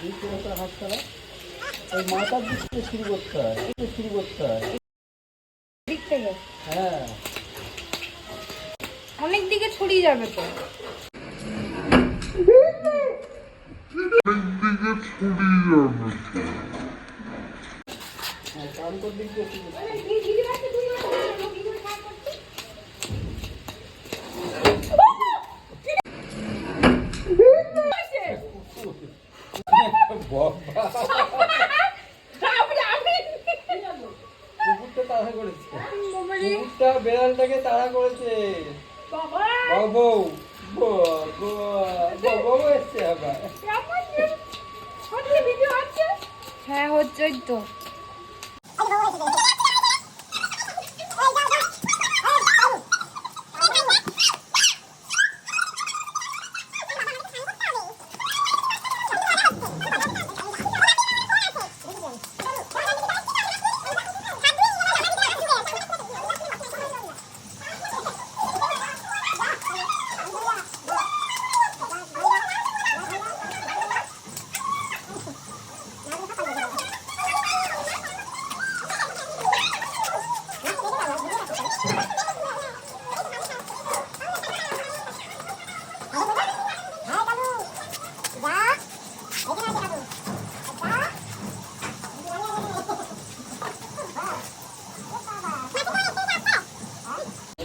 এই পুরোটা না ওই মাথার দিক থেকে শুরু করতে হয় এই শুরু করতে হয় দিক থেকে হ্যাঁ অনেক দিকে ছড়িয়ে যাবে তো। হ্যাঁ কান কর দিক দিয়ে শুরু করতে হয়। বাবা কুকুরটা তাড়া করেছে কুকুরটা বেড়ালটাকে তাড়া করেছে বাবু বাবু এসছে আবার হ্যাঁ হচ্ছে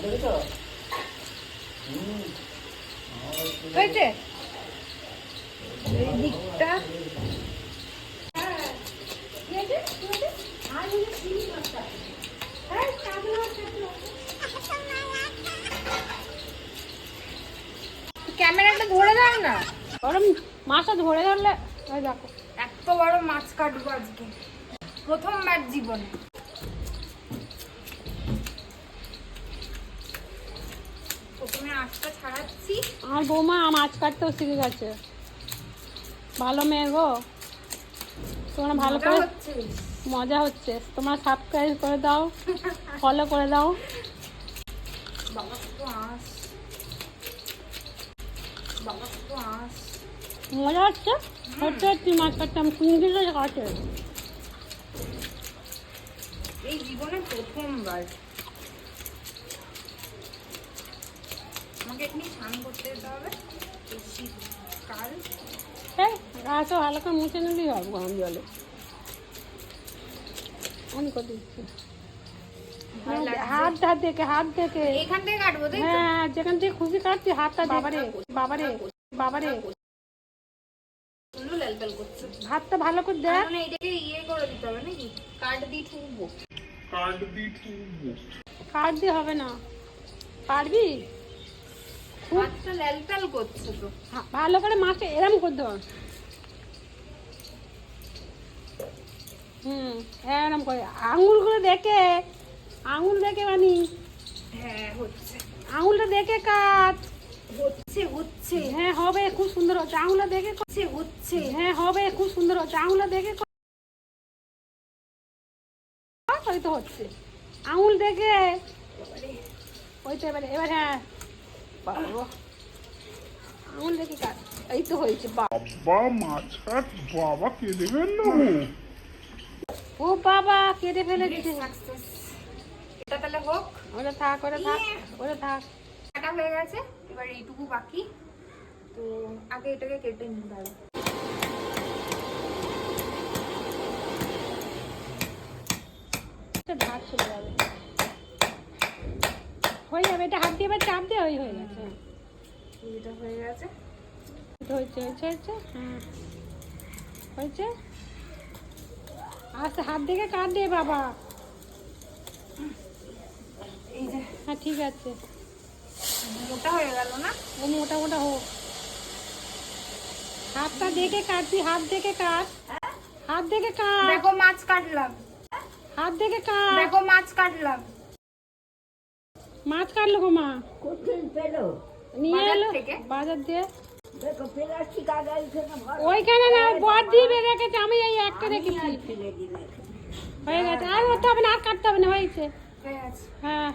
ওই তো হয়েছে এই দিকটা ক্যামেরাটা ধরে দাও না। গরম মাছটা ধরে ধরলে ওই দেখো। এত বড় মাছ কাটবো আজকে। প্রথমবার জীবনে। প্রথমে আঁশটা ছাড়াচ্ছি। আমার বৌমা মাছ কাটতেও শিখে গেছে। ভালো মেয়ে গো। তোমরা ভালো করে মজা হচ্ছে। তোমরা সাবস্ক্রাইব করে দাও ফলো করে দাও। বাবা কত আঁশ। মজা হচ্ছে? হচ্ছে হচ্ছে মাছ কাটতে আমি চিংড়িটা কাটে এই জীবনে প্রথমবার। আমাকে এমনি স্নান করতে যেতে হবে। শীতকাল হ্যাঁ গাছও হালকা মুছে নিলেই হবে গরম জলে। অন করে দিচ্ছি। হাত হাত দেখে হাত দেখে। এখান থেকে কাটবো তাই হ্যাঁ হ্যাঁ, যেখান থেকে খুশি কাটছি হাতটা বাবারে বাবারে বাবারে। চুলও লাল লাল করছে ভালো করে দেখ। মানে এটাকে ইয়ে করে দিতে হবে নাকি? কাট দিয়ে ঠুকবো কাট দিয়ে হবে না। পারবি? হাতটা লাল লাল করছে তো। ভালো করে মাকে এরম করতে হবে হুম এরম করে। আঙুলগুলো দেখে। আঙুল দেখে মানি হ্যাঁ হচ্ছে। আঙুলটা দেখে কাট। হচ্ছে হচ্ছে। হ্যাঁ হবে খুব সুন্দর হচ্ছে। আঙুলটা দেখে। হচ্ছে হচ্ছে। হ্যাঁ হবে খুব সুন্দর হচ্ছে। আঙুলটা দেখে কর। ওই তো হচ্ছে। আঙুল দেখে। ওই তো এবারে এবার হ্যাঁ। আঙুল দেখে কাট। এই তো হয়েছে বাবা বাবা মাছ কাট বাবা কেঁদে ফেলল। ও বাবা কেটে ফেলেছে। সাকসেস এটা তাহলে হোক। ওটা থাক ওটা থাক ওটা থাক। কাটা হয়ে গেছে এবার এইটুকু বাকি। তো আগে এটাকে কেটে ধার চলে যাবে হয়ে যাবে এটা হাত দিয়ে এবার চাপ দিয়ে ওই হয়ে গেছে। এটা হয়ে গেছে। হয়েছে হয়েছে হয়েছে? হ্যাঁ হয়েছে? আস্তে হাত দেখে কাট দে বাবা এই যে হ্যাঁ ঠিক আছে। মোটা হয়ে গেল না? ও মোটা মোটা হোক। হাতটা দেখে কাটবি হাত দেখে কাট। হাত দেখে কাট। দেখো মাছ কাটলাম। হাত দেখে কাট। দেখো মাছ কাটলাম। মাছ কাটলো গো মা। কোথায় পেল? নিয়ে এলো। বাজার দিয়ে ওইখানে না বর দিয়ে রেখেছে আমি এই একটা রেখেছি হয়ে গেছে। আর হতে হবে না আর কাটতে হবে না হয়েছে। হয়ে হ্যাঁ।